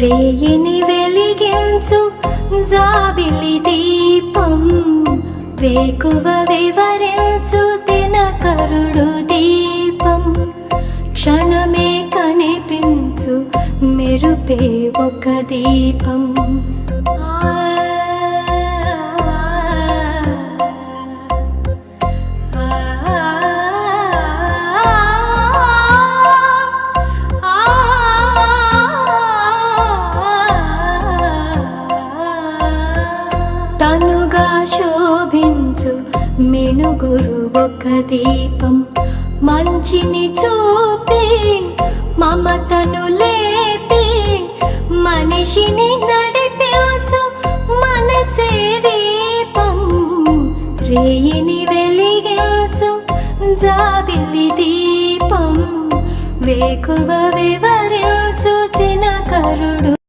Rainy వెలిగించు జాబిలి దీపం వేకువ వివరించు దినకరుడు దీపం క్షణమే కనిపించు మెరుపే ఒక దీపం. శోభించు. మిణుగురు ఒక దీపం. మంచిని చూపి మమతను లేపి మనిషిని నడిపించు మనసే దీపం. రేయిని వెలిగించు జాబిలి దీపం. వేకువ వివరించు దినకరుడు